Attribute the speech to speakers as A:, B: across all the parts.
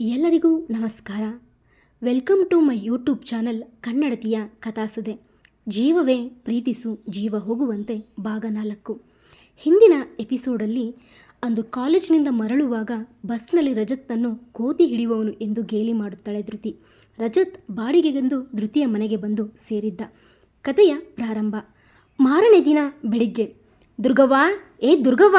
A: ಎಲ್ಲರಿಗೂ ನಮಸ್ಕಾರ. Welcome to my YouTube channel ಕನ್ನಡತಿಯ ಕಥಾಸುದೆ ಜೀವವೇ ಪ್ರೀತಿಸು ಜೀವ ಹೋಗುವಂತೆ ಭಾಗ ನಾಲ್ಕು. ಹಿಂದಿನ ಎಪಿಸೋಡಲ್ಲಿ ಅಂದು ಕಾಲೇಜಿನಿಂದ ಮರಳುವಾಗ ಬಸ್ನಲ್ಲಿ ರಜತ್ನನ್ನು ಕೋತಿ ಹಿಡಿಯುವವನು ಎಂದು ಗೇಲಿ ಮಾಡುತ್ತಾಳೆ ಧೃತಿ. ರಜತ್ ಬಾಡಿಗೆಗೆಂದು ಧೃತಿಯ ಮನೆಗೆ ಬಂದು ಸೇರಿದ್ದ. ಕಥೆಯ ಪ್ರಾರಂಭ. ಮಾರನೇ ದಿನ ಬೆಳಿಗ್ಗೆ, ದುರ್ಗವ್ವ, ಏ ದುರ್ಗವ್ವ,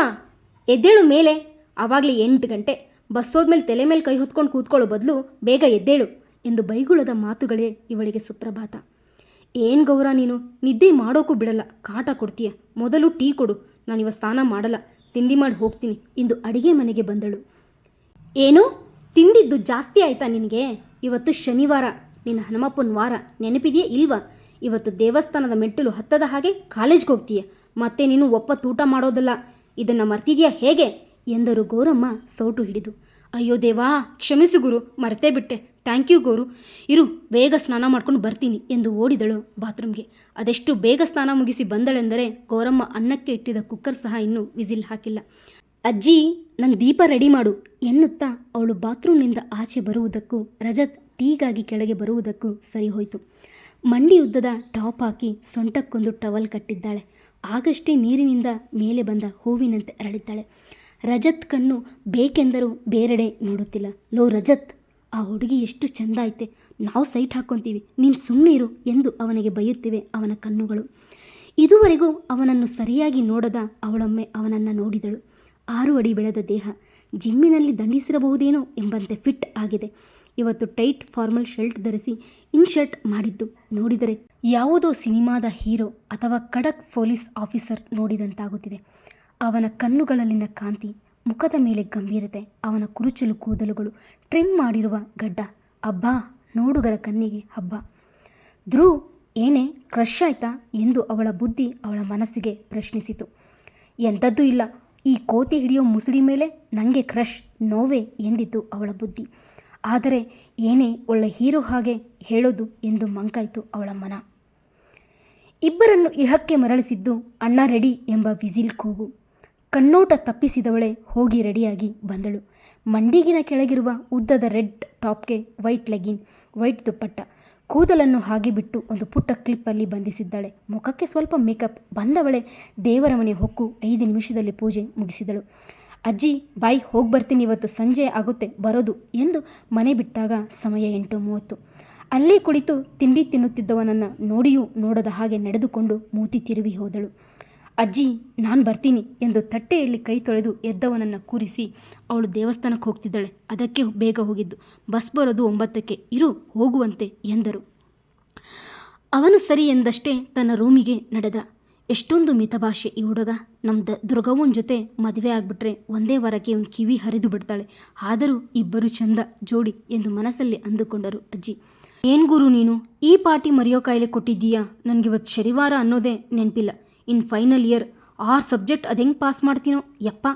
A: ಎದ್ದೇಳು ಮೇಲೆ ಆವಾಗಲೇ ಎಂಟು ಗಂಟೆ. ಬಸ್ ಮೇಲೆ ತಲೆ ಮೇಲೆ ಕೈ ಹೊತ್ಕೊಂಡು ಕೂತ್ಕೊಳ್ಳೋ ಬದಲು ಬೇಗ ಎದ್ದೇಳು ಎಂದು ಬೈಗುಳದ ಮಾತುಗಳೇ ಇವಳಿಗೆ ಸುಪ್ರಭಾತ. ಏನು ಗೌರ ನೀನು? ನಿದ್ದೆ ಮಾಡೋಕ್ಕೂ ಬಿಡಲ್ಲ. ಕಾಟ ಕೊಡ್ತೀಯ. ಮೊದಲು ಟೀ ಕೊಡು. ನಾನಿವ ಸ್ನಾನ ಮಾಡಲ್ಲ. ತಿಂಡಿ ಮಾಡಿ ಹೋಗ್ತೀನಿ ಇಂದು ಅಡಿಗೆ ಮನೆಗೆ ಬಂದಳು. ಏನು? ತಿಂದಿದ್ದು ಜಾಸ್ತಿ ಆಯ್ತಾ ನಿನಗೆ? ಇವತ್ತು ಶನಿವಾರ. ನಿನ್ನ ಹನುಮಪ್ಪನ ವಾರ. ನೆನಪಿದೆಯೇ ಇಲ್ವಾ? ಇವತ್ತು ದೇವಸ್ಥಾನದ ಮೆಟ್ಟಿಲು ಹತ್ತದ ಹಾಗೆ ಕಾಲೇಜ್ಗೆ ಹೋಗ್ತೀಯ. ಮತ್ತೆ ನೀನು ಒಪ್ಪತ್ತು ಊಟ ಮಾಡೋದಲ್ಲ. ಇದನ್ನು ಮರ್ತಿದೆಯಾ ಹೇಗೆ? ಎಂದರು ಗೌರಮ್ಮ ಸೌಟು ಹಿಡಿದು. ಅಯ್ಯೋ ದೇವಾ, ಕ್ಷಮಿಸು ಗುರು, ಮರೆತೇ ಬಿಟ್ಟೆ. Thank you Gowru. ಇರು, ಬೇಗ ಸ್ನಾನ ಮಾಡ್ಕೊಂಡು ಬರ್ತೀನಿ ಎಂದು ಓಡಿದಳು ಬಾತ್ರೂಮ್ಗೆ. ಅದೆಷ್ಟು ಬೇಗ ಸ್ನಾನ ಮುಗಿಸಿ ಬಂದಳೆಂದರೆ ಗೌರಮ್ಮ ಅನ್ನಕ್ಕೆ ಇಟ್ಟಿದ್ದ ಕುಕ್ಕರ್ ಸಹ ಇನ್ನೂ ವಿಸಿಲ್ ಹಾಕಿಲ್ಲ. ಅಜ್ಜಿ ನನ್ನ ದೀಪ ರೆಡಿ ಮಾಡು ಎನ್ನುತ್ತಾ ಅವಳು ಬಾತ್ರೂಮ್ನಿಂದ ಆಚೆ ಬರುವುದಕ್ಕೂ, ರಜತ್ ಟೀಗಾಗಿ ಕೆಳಗೆ ಬರುವುದಕ್ಕೂ ಸರಿ ಹೋಯಿತು. ಮಂಡಿ ಉದ್ದದ ಟಾಪ್ ಹಾಕಿ ಸೊಂಟಕ್ಕೊಂದು ಟವಲ್ ಕಟ್ಟಿದ್ದಾಳೆ. ಆಗಷ್ಟೇ ನೀರಿನಿಂದ ಮೇಲೆ ಬಂದ ಹೂವಿನಂತೆ ಅರಳಿದ್ದಾಳೆ. ರಜತ್ ಕಣ್ಣು ಬೇಕೆಂದರೂ ಬೇರೆಡೆ ನೋಡುತ್ತಿಲ್ಲ. ಲೋ ರಜತ್, ಆ ಹುಡುಗಿ ಎಷ್ಟು ಚೆಂದ ಐತೆ. ನಾವು ಸೈಟ್ ಹಾಕ್ಕೊತೀವಿ ನೀನು ಸುಮ್ಮನೆ ಇರು ಎಂದು ಅವನಿಗೆ ಬೈಯುತ್ತಿವೆ ಅವನ ಕಣ್ಣುಗಳು. ಇದುವರೆಗೂ ಅವನನ್ನು ಸರಿಯಾಗಿ ನೋಡದ ಅವಳೊಮ್ಮೆ ಅವನನ್ನು ನೋಡಿದಳು. ಆರು ಅಡಿ ಬೆಳೆದ ದೇಹ ಜಿಮ್ಮಿನಲ್ಲಿ ದಂಡಿಸಿರಬಹುದೇನೋ ಎಂಬಂತೆ ಫಿಟ್ ಆಗಿದೆ. ಇವತ್ತು ಟೈಟ್ ಫಾರ್ಮಲ್ ಶರ್ಟ್ ಧರಿಸಿ ಇನ್ ಶರ್ಟ್ ಮಾಡಿದ್ದು. ನೋಡಿದರೆ ಯಾವುದೋ ಸಿನಿಮಾದ ಹೀರೋ ಅಥವಾ ಖಡಕ್ ಪೊಲೀಸ್ ಆಫೀಸರ್ ನೋಡಿದಂತಾಗುತ್ತಿದೆ. ಅವನ ಕಣ್ಣುಗಳಲ್ಲಿನ ಕಾಂತಿ ಮುಖದ ಮೇಲೆ ಗಂಭೀರತೆ, ಅವನ ಕುರುಚಲು ಕೂದಲುಗಳು ಟ್ರಿಮ್ ಮಾಡಿರುವ ಗಡ್ಡ. ಅಬ್ಬಾ, ನೋಡುಗರ ಕಣ್ಣಿಗೆ ಹಬ್ಬ. ಧ್ರುವ್ ಏನೇ ಕ್ರಶ್ ಆಯ್ತಾ ಎಂದು ಅವಳ ಬುದ್ಧಿ ಅವಳ ಮನಸ್ಸಿಗೆ ಪ್ರಶ್ನಿಸಿತು. ಎಂಥದ್ದು ಇಲ್ಲ, ಈ ಕೋತಿ ಹಿಡಿಯೋ ಮುಸುಡಿ ಮೇಲೆ ನನಗೆ ಕ್ರಶ್ ನೋವೇ ಎಂದಿತ್ತು ಅವಳ ಬುದ್ಧಿ. ಆದರೆ ಏನೇ, ಒಳ್ಳೆ ಹೀರೋ ಹಾಗೆ ಹೇಳೋದು ಎಂದು ಮಂಕಾಯಿತು ಅವಳ ಮನ. ಇಬ್ಬರನ್ನು ಇಹಕ್ಕೆ ಮರಳಿಸಿದ್ದು ಅಣ್ಣ ರೆಡಿ ಎಂಬ ವಿಸಿಲ್ ಕೂಗು. ಕಣ್ಣೋಟ ತಪ್ಪಿಸಿದವಳೆ ಹೋಗಿ ರೆಡಿಯಾಗಿ ಬಂದಳು. ಮಂಡಿಗಿನ ಕೆಳಗಿರುವ ಉದ್ದದ ರೆಡ್ ಟಾಪ್ಗೆ ವೈಟ್ ಲೆಗಿನ್ ವೈಟ್ ದುಪ್ಪಟ್ಟ, ಕೂದಲನ್ನು ಹಾಗೆ ಬಿಟ್ಟು ಒಂದು ಪುಟ್ಟ ಕ್ಲಿಪ್ಪಲ್ಲಿ ಬಂಧಿಸಿದ್ದಾಳೆ. ಮುಖಕ್ಕೆ ಸ್ವಲ್ಪ ಮೇಕಪ್ ಬಂದವಳೆ ದೇವರ ಮನೆ ಹೊಕ್ಕು ಐದು ನಿಮಿಷದಲ್ಲಿ ಪೂಜೆ ಮುಗಿಸಿದಳು. ಅಜ್ಜಿ, ಬಾಯಿ, ಹೋಗಿ ಬರ್ತೀನಿ, ಇವತ್ತು ಸಂಜೆ ಆಗುತ್ತೆ, ಬರೋದು ಎಂದು ಮನೆ ಬಿಟ್ಟಾಗ ಸಮಯ ಎಂಟು ಮೂವತ್ತು. ಅಲ್ಲೇ ಕುಳಿತು ತಿಂಡಿ ತಿನ್ನುತ್ತಿದ್ದವನನ್ನು ನೋಡಿಯೂ ನೋಡದ ಹಾಗೆ ನಡೆದುಕೊಂಡು ಮೂತಿ ತಿರುವಿ ಹೋದಳು. ಅಜ್ಜಿ, ನಾನು ಬರ್ತೀನಿ ಎಂದು ತಟ್ಟೆಯಲ್ಲಿ ಕೈ ತೊಳೆದು ಎದ್ದವನನ್ನು ಕೂರಿಸಿ ಅವಳು ದೇವಸ್ಥಾನಕ್ಕೆ ಹೋಗ್ತಿದ್ದಾಳೆ. ಅದಕ್ಕೆ ಬೇಗ ಹೋಗಿದ್ದು. ಬಸ್ ಬರೋದು ಒಂಬತ್ತಕ್ಕೆ. ಇರು, ಹೋಗುವಂತೆ ಎಂದರು. ಅವನು ಸರಿ ಎಂದಷ್ಟೇ ತನ್ನ ರೂಮಿಗೆ ನಡೆದ. ಎಷ್ಟೊಂದು ಮಿತಭಾಷೆ ಈ ಹುಡುಗ. ನಮ್ಮ ದ ದುರ್ಗವ್ವನ ಜೊತೆ ಮದುವೆ ಆಗಿಬಿಟ್ರೆ ಒಂದೇ ವಾರಕ್ಕೆ ಒಂದು ಕಿವಿ ಹರಿದು ಬಿಡ್ತಾಳೆ. ಆದರೂ ಇಬ್ಬರು ಚಂದ, ಜೋಡಿ ಎಂದು ಮನಸ್ಸಲ್ಲಿ ಅಂದುಕೊಂಡರು ಅಜ್ಜಿ. ಏನು ಗುರು ನೀನು? ಈ ಪಾಟಿ ಮರೆಯೋ ಕಾಯಿಲೆ ಕೊಟ್ಟಿದ್ದೀಯಾ? ನನಗಿವತ್ತು ಶನಿವಾರ ಅನ್ನೋದೇ ನೆನಪಿಲ್ಲ. ಇನ್ ಫೈನಲ್ ಇಯರ್ ಆರು ಸಬ್ಜೆಕ್ಟ್ ಅದು ಹೆಂಗೆ ಪಾಸ್ ಮಾಡ್ತೀನೋ? ಯಪ್ಪ,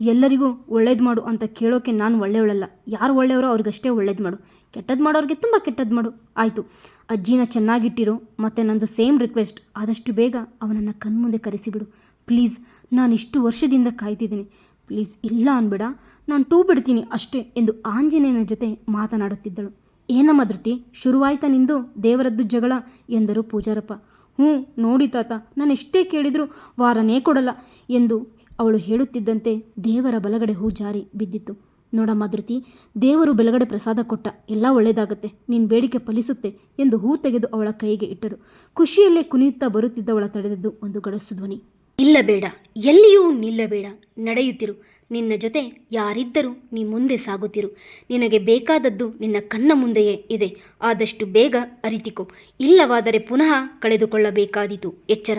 A: ಎಲ್ಲರಿಗೂ ಒಳ್ಳೇದು ಮಾಡು ಅಂತ ಕೇಳೋಕೆ ನಾನು ಒಳ್ಳೆಯವಳಲ್ಲ ಯಾರು ಒಳ್ಳೆಯವರೋ ಅವ್ರಿಗಷ್ಟೇ ಒಳ್ಳೇದು ಮಾಡು. ಕೆಟ್ಟದ್ದು ಮಾಡೋರಿಗೆ ತುಂಬ ಕೆಟ್ಟದ್ದು ಮಾಡು. ಆಯಿತು, ಅಜ್ಜಿನ ಚೆನ್ನಾಗಿಟ್ಟಿರು, ಮತ್ತು ನಂದು ಸೇಮ್ ರಿಕ್ವೆಸ್ಟ್. ಆದಷ್ಟು ಬೇಗ ಅವನನ್ನು ಕಣ್ಮುಂದೆ ಕರೆಸಿಬಿಡು. ಪ್ಲೀಸ್, ನಾನು ಇಷ್ಟು ವರ್ಷದಿಂದ ಕಾಯ್ತಿದ್ದೀನಿ. ಪ್ಲೀಸ್, ಇಲ್ಲ ಅನ್ಬೇಡ. ನಾನು ಟೂ ಬಿಡ್ತೀನಿ ಅಷ್ಟೇ ಎಂದು ಆಂಜನೇಯನ ಜೊತೆ ಮಾತನಾಡುತ್ತಿದ್ದಳು. ಏನಮ್ಮ ಧೃತಿ, ಶುರುವಾಯ್ತಾ ನಿಂದು ದೇವರದ್ದು ಜಗಳ? ಎಂದರು ಪೂಜಾರಪ್ಪ. ಹ್ಞೂ, ನೋಡಿ ತಾತ, ನಾನು ಎಷ್ಟೇ ಕೇಳಿದರೂ ವಾರನೇ ಕೊಡಲ್ಲ ಎಂದು ಅವಳು ಹೇಳುತ್ತಿದ್ದಂತೆ ದೇವರ ಬಲಗಡೆ ಹೂ ಜಾರಿ ಬಿದ್ದಿತ್ತು. ನೋಡಮ್ಮ ಧೃತಿ, ದೇವರು ಬೆಳಗಡೆ ಪ್ರಸಾದ ಕೊಟ್ಟ ಎಲ್ಲ ಒಳ್ಳೆಯದಾಗತ್ತೆ ನಿನ್ನ ಬೇಡಿಕೆ ಫಲಿಸುತ್ತೆ ಎಂದು ಹೂ ತೆಗೆದು ಅವಳ ಕೈಗೆ ಇಟ್ಟರು. ಖುಷಿಯಲ್ಲೇ ಕುಣಿಯುತ್ತಾ ಬರುತ್ತಿದ್ದವಳ ತಡೆದದ್ದು ಒಂದು ಗಡಸು ಧ್ವನಿ. ಇಲ್ಲ ಬೇಡ ಎಲ್ಲಿಯೂ ನಿಲ್ಲಬೇಡ. ನಡೆಯುತ್ತಿರು. ನಿನ್ನ ಜೊತೆ ಯಾರಿದ್ದರೂ ನೀ ಮುಂದೆ ಸಾಗುತ್ತಿರು. ನಿನಗೆ ಬೇಕಾದದ್ದು ನಿನ್ನ ಕಣ್ಣ ಮುಂದೆಯೇ ಇದೆ. ಆದಷ್ಟು ಬೇಗ ಅರಿತಿಕೋ. ಇಲ್ಲವಾದರೆ ಪುನಃ ಕಳೆದುಕೊಳ್ಳಬೇಕಾದೀತು ಎಚ್ಚರ.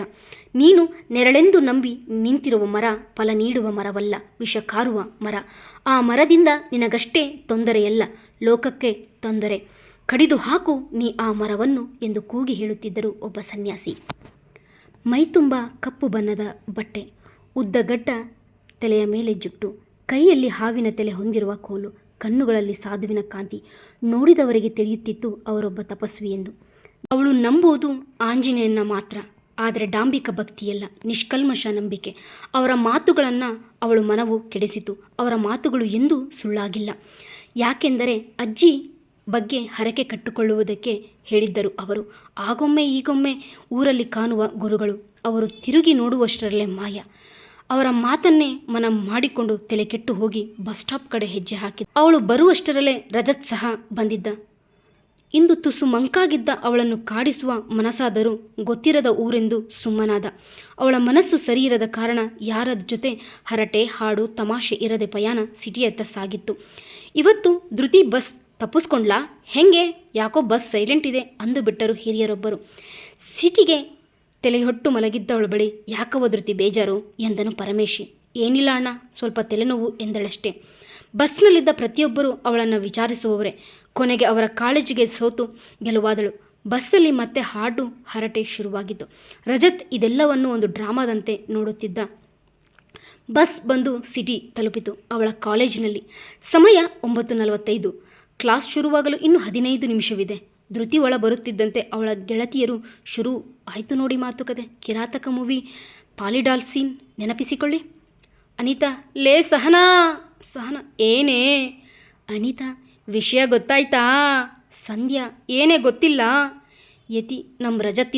A: ನೀನು ನೆರಳೆಂದು ನಂಬಿ ನಿಂತಿರುವ ಮರ ಫಲ ನೀಡುವ ಮರವಲ್ಲ ವಿಷ ಕಾರುವ ಮರ. ಆ ಮರದಿಂದ ನಿನಗಷ್ಟೇ ತೊಂದರೆಯಲ್ಲ, ಲೋಕಕ್ಕೆ ತೊಂದರೆ. ಕಡಿದು ಹಾಕು ನೀ ಆ ಮರವನ್ನು ಎಂದು ಕೂಗಿ ಹೇಳುತ್ತಿದ್ದರು ಒಬ್ಬ ಸನ್ಯಾಸಿ. ಮೈತುಂಬ ಕಪ್ಪು ಬಣ್ಣದ ಬಟ್ಟೆ ಉದ್ದಗಡ್ಡ ತಲೆಯ ಮೇಲೆ ಜುಟ್ಟು, ಕೈಯಲ್ಲಿ ಹಾವಿನ ತಲೆ ಹೊಂದಿರುವ ಕೋಲು, ಕಣ್ಣುಗಳಲ್ಲಿ ಸಾಧುವಿನ ಕಾಂತಿ ನೋಡಿದವರಿಗೆ ತಿಳಿಯುತ್ತಿತ್ತು ಅವರೊಬ್ಬ ತಪಸ್ವಿ ಎಂದು. ಅವಳು ನಂಬುವುದು ಆಂಜನೇಯನ ಮಾತ್ರ, ಆದರೆ ಡಾಂಬಿಕ ಭಕ್ತಿಯಲ್ಲ ನಿಷ್ಕಲ್ಮಶ ನಂಬಿಕೆ. ಅವರ ಮಾತುಗಳನ್ನು ಅವಳು ಮನವು ಕೆಡಿಸಿತು, ಅವರ ಮಾತುಗಳು ಎಂದೂ ಸುಳ್ಳಾಗಿಲ್ಲ. ಯಾಕೆಂದರೆ ಅಜ್ಜಿ ಬಗ್ಗೆ ಹರಕೆ ಕಟ್ಟಿಕೊಳ್ಳುವುದಕ್ಕೆ ಹೇಳಿದ್ದರು ಅವರು. ಆಗೊಮ್ಮೆ ಈಗೊಮ್ಮೆ ಊರಲ್ಲಿ ಕಾಣುವ ಗುರುಗಳು, ಅವರು ತಿರುಗಿ ನೋಡುವಷ್ಟರಲ್ಲೇ ಮಾಯ. ಅವರ ಮಾತನ್ನೇ ಮನ ಮಾಡಿಕೊಂಡು ತಲೆ ಕೆಟ್ಟು ಹೋಗಿ ಬಸ್ ಸ್ಟಾಪ್ ಕಡೆ ಹೆಜ್ಜೆ ಹಾಕಿದ. ಅವಳು ಬರುವಷ್ಟರಲ್ಲೇ ರಜತ್ ಸಹ ಬಂದಿದ್ದ. ಇಂದು ತುಸು ಮಂಕಾಗಿದ್ದ ಅವಳನ್ನು ಕಾಡಿಸುವ ಮನಸ್ಸಾದರೂ ಗೊತ್ತಿರದ ಊರೆಂದು ಸುಮ್ಮನಾದ. ಅವಳ ಮನಸ್ಸು ಸರಿಯಿರದ ಕಾರಣ ಯಾರ ಜೊತೆ ಹರಟೆ ಹಾಡು ತಮಾಷೆ ಇರದೆ ಪಯಾನ ಸಿಟಿಯತ್ತ ಸಾಗಿತ್ತು. ಇವತ್ತು ಧೃತಿ ಬಸ್ ತಪ್ಪಿಸ್ಕೊಂಡ್ಲಾ? ಹೆಂಗೆ? ಯಾಕೋ ಬಸ್ ಸೈಲೆಂಟ್ ಇದೆ ಅಂದು ಬಿಟ್ಟರು ಹಿರಿಯರೊಬ್ಬರು. ಸಿಟಿಗೆ ತಲೆಹೊಟ್ಟು ಮಲಗಿದ್ದವಳ ಬಳಿ ಯಾಕೋ ಒದೃತಿ ಬೇಜಾರು ಎಂದನು ಪರಮೇಶಿ. ಏನಿಲ್ಲ ಅಣ್ಣ, ಸ್ವಲ್ಪ ತಲೆನೋವು ಎಂದಳಷ್ಟೇ. ಬಸ್ನಲ್ಲಿದ್ದ ಪ್ರತಿಯೊಬ್ಬರೂ ಅವಳನ್ನು ವಿಚಾರಿಸುವವರೇ. ಕೊನೆಗೆ ಅವರ ಕಾಳಜಿಗೆ ಸೋತು ಗೆಲುವಾದಳು. ಬಸ್ಸಲ್ಲಿ ಮತ್ತೆ ಹಾಡು ಹರಟೆ ಶುರುವಾಗಿತ್ತು. ರಜತ್ ಇದೆಲ್ಲವನ್ನು ಒಂದು ಡ್ರಾಮಾದಂತೆ ನೋಡುತ್ತಿದ್ದ. ಬಸ್ ಬಂದು ಸಿಟಿ ತಲುಪಿತು ಅವಳ ಕಾಲೇಜಿನಲ್ಲಿ. ಸಮಯ ಒಂಬತ್ತು ನಲವತ್ತೈದು. ಕ್ಲಾಸ್ ಶುರುವಾಗಲು ಇನ್ನು ಹದಿನೈದು ನಿಮಿಷವಿದೆ. ಧೃತಿ ಒಳ ಬರುತ್ತಿದ್ದಂತೆ ಅವಳ ಗೆಳತಿಯರು, ಶುರು, ಆಯಿತು ನೋಡಿ ಮಾತುಕತೆ, ಕಿರಾತಕ ಮೂವಿ, ಪಾಲಿಡಾಲ್ ಸೀನ್, ನೆನಪಿಸಿಕೊಳ್ಳಿ. ಅನಿತಾ, ಲೇ ಸಹನಾ, ಸಹನ, ಏನೇ? ಅನಿತಾ, ವಿಷಯ ಗೊತ್ತಾಯ್ತಾ? ಸಂಧ್ಯಾ, ಏನೇ ಗೊತ್ತಿಲ್ಲ? ಯತಿ ನಮ್ಮ ರಜತ್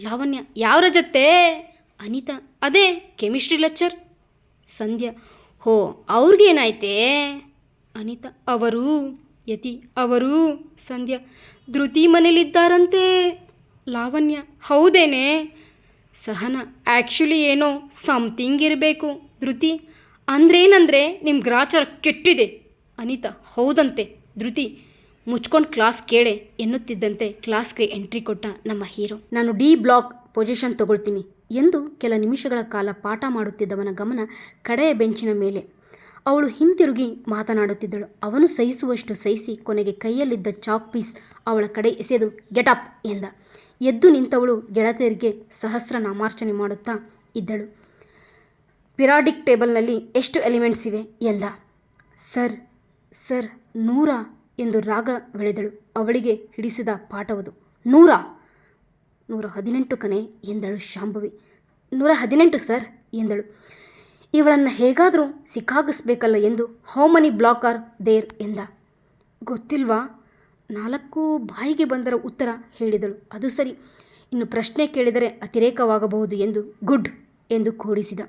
A: ಲಾವಣ್ಯ, ಯಾವ ರಜತ್ತೇ? ಅನಿತಾ, ಅದೇ, ಕೆಮಿಸ್ಟ್ರಿ ಲೆಕ್ಚರ್. ಸಂಧ್ಯಾ, ಹೋ, ಅವ್ರಿಗೇನಾಯ್ತೇ? ಅನಿತಾ, ಅವರು, ಯತಿ, ಅವರು, ಸಂಧ್ಯಾ, ಧೃತಿ ಮನೇಲಿದ್ದಾರಂತೆ. ಲಾವಣ್ಯ, ಹೌದೇನೆ? ಸಹನ ಆ್ಯಕ್ಚುಲಿ ಏನೋ ಸಮಥಿಂಗ್ ಇರಬೇಕು. ಧೃತಿ, ಅಂದ್ರೇನಂದರೆ ನಿಮ್ಮ ಗ್ರಾಚಾರ ಕೆಟ್ಟಿದೆ. ಅನಿತಾ, ಹೌದಂತೆ. ಧೃತಿ, ಮುಚ್ಕೊಂಡು ಕ್ಲಾಸ್ ಕೇಳೆ ಎನ್ನುತ್ತಿದ್ದಂತೆ ಕ್ಲಾಸ್ಗೆ ಎಂಟ್ರಿ ಕೊಟ್ಟ ನಮ್ಮ ಹೀರೋ ನಾನು ಡಿ ಬ್ಲಾಕ್ ಪೊಸಿಷನ್ ತಗೊಳ್ತೀನಿ ಎಂದು ಕೆಲ ನಿಮಿಷಗಳ ಕಾಲ ಪಾಠ ಮಾಡುತ್ತಿದ್ದವನ ಗಮನ ಕಡೆಯ ಬೆಂಚಿನ ಮೇಲೆ. ಅವಳು ಹಿಂತಿರುಗಿ ಮಾತನಾಡುತ್ತಿದ್ದಳು. ಅವನು ಸಹಿಸುವಷ್ಟು ಸಹಿಸಿ ಕೊನೆಗೆ ಕೈಯಲ್ಲಿದ್ದ ಚಾಕ್ ಪೀಸ್ ಅವಳ ಕಡೆ ಎಸೆದು ಗೆಟಪ್ ಎಂದ. ಎದ್ದು ನಿಂತವಳು ಗೆಳತಿಯರಿಗೆ ಸಹಸ್ರ ನಾಮಾರ್ಚನೆ ಮಾಡುತ್ತಾ ಇದ್ದಳು. ಪಿರಾಡಿಕ್ ಟೇಬಲ್ನಲ್ಲಿ ಎಷ್ಟು ಎಲಿಮೆಂಟ್ಸ್ ಇವೆ? ಎಂದ. ಸರ್ ಸರ್ ನೂರ! ಎಂದು ರಾಗ ಬೆಳೆದಳು. ಅವಳಿಗೆ ಹಿಡಿಸಿದ ಪಾಠವದು. ನೂರ! ನೂರ ಹದಿನೆಂಟು ಕನೆ ಎಂದಳು ಶಾಂಭವಿ. ನೂರ ಹದಿನೆಂಟು ಸರ್ ಎಂದಳು. ಇವಳನ್ನು ಹೇಗಾದರೂ ಸಿಕ್ಕಾಗಿಸ್ಬೇಕಲ್ಲ ಎಂದು how many block are there ಎಂದ. ಗೊತ್ತಿಲ್ವಾ? ನಾಲ್ಕು ಬಾಯಿಗೆ ಬಂದರ ಉತ್ತರ ಹೇಳಿದಳು. ಅದು ಸರಿ. ಇನ್ನು ಪ್ರಶ್ನೆ ಕೇಳಿದರೆ ಅತಿರೇಕವಾಗಬಹುದು ಎಂದು ಗುಡ್ ಎಂದು ಕೂಡಿಸಿದ.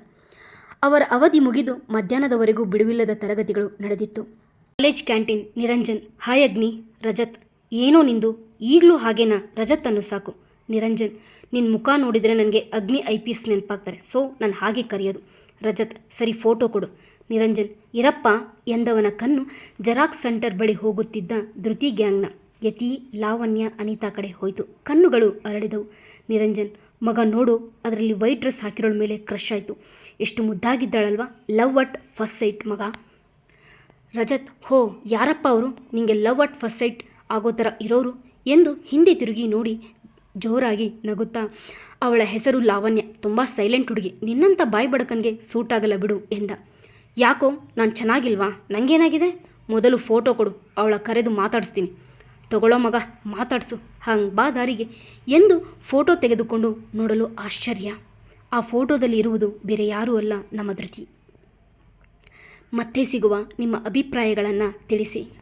A: ಅವರ ಅವಧಿ ಮುಗಿದು ಮಧ್ಯಾಹ್ನದವರೆಗೂ ಬಿಡುವಿಲ್ಲದ ತರಗತಿಗಳು ನಡೆದಿತ್ತು. ಕಾಲೇಜ್ ಕ್ಯಾಂಟೀನ್, ನಿರಂಜನ್ ಹಾಯ್ ಅಗ್ನಿ ರಜತ್, ಏನೋ ನಿಂದು? ಈಗಲೂ ಹಾಗೇನಾ? ರಜತ್ ಅನ್ನು ಸಾಕು. ನಿರಂಜನ್ ನಿನ್ನ ಮುಖ ನೋಡಿದರೆ ನನಗೆ ಅಗ್ನಿ ಐ ಪಿ ಎಸ್ ನೆನಪಾಗ್ತಾರೆ. ಸೊ, ನಾನು ಹಾಗೆ ಕರೆಯೋದು. ರಜತ್, ಸರಿ ಫೋಟೋ ಕೊಡು. ನಿರಂಜನ್, ಇರಪ್ಪ ಎಂದವನ ಕಣ್ಣು ಜೆರಾಕ್ಸ್ ಸೆಂಟರ್ ಬಳಿ ಹೋಗುತ್ತಿದ್ದ ಧೃತಿ ಗ್ಯಾಂಗ್ನ. ಯತಿ, ಲಾವಣ್ಯ, ಅನಿತಾ ಕಡೆ ಹೋಯಿತು. ಕಣ್ಣುಗಳು ಅರಳಿದವು. ನಿರಂಜನ್, ಮಗ ನೋಡು, ಅದರಲ್ಲಿ ವೈಟ್ ಡ್ರೆಸ್ ಹಾಕಿರೋಳ ಮೇಲೆ ಕ್ರಶ್ ಆಯಿತು. ಎಷ್ಟು ಮುದ್ದಾಗಿದ್ದಾಳಲ್ವ? ಲವ್ ಅಟ್ ಫಸ್ಟ್ ಸೈಟ್, ಮಗ. ರಜತ್, ಹೋ, ಯಾರಪ್ಪ ಅವರು? ನಿಮಗೆ ಲವ್ ಅಟ್ ಫಸ್ಟ್ ಸೈಟ್ ಆಗೋ ಥರ ಇರೋರು? ಎಂದು ಹಿಂದೆ ತಿರುಗಿ ನೋಡಿ ಜೋರಾಗಿ ನಗುತ್ತಾ, ಅವಳ ಹೆಸರು ಲಾವಣ್ಯ. ತುಂಬ ಸೈಲೆಂಟ್ ಹುಡುಗಿ. ನಿನ್ನಂಥ ಬಾಯಿ ಬಡಕನ್ಗೆ ಸೂಟ್ ಆಗಲ್ಲ ಬಿಡು ಎಂದ. ಯಾಕೋ, ನಾನು ಚೆನ್ನಾಗಿಲ್ವಾ? ನನಗೇನಾಗಿದೆ ಮೊದಲು ಫೋಟೋ ಕೊಡು, ಅವಳ ಕರೆದು ಮಾತಾಡಿಸ್ತೀನಿ. ತಗೊಳ್ಳೋ ಮಗ, ಮಾತಾಡಿಸು. ಹಂಗೆ ಬಾ ದಾರಿಗೆ ಎಂದು ಫೋಟೋ ತೆಗೆದುಕೊಂಡು ನೋಡಲು ಆಶ್ಚರ್ಯ. ಆ ಫೋಟೋದಲ್ಲಿ ಇರುವುದು ಬೇರೆ ಯಾರೂ ಅಲ್ಲ, ನಮ್ಮ ಧೃತಿ. ಮತ್ತೆ ಸಿಗುವ ನಿಮ್ಮ ಅಭಿಪ್ರಾಯಗಳನ್ನು ತಿಳಿಸಿ.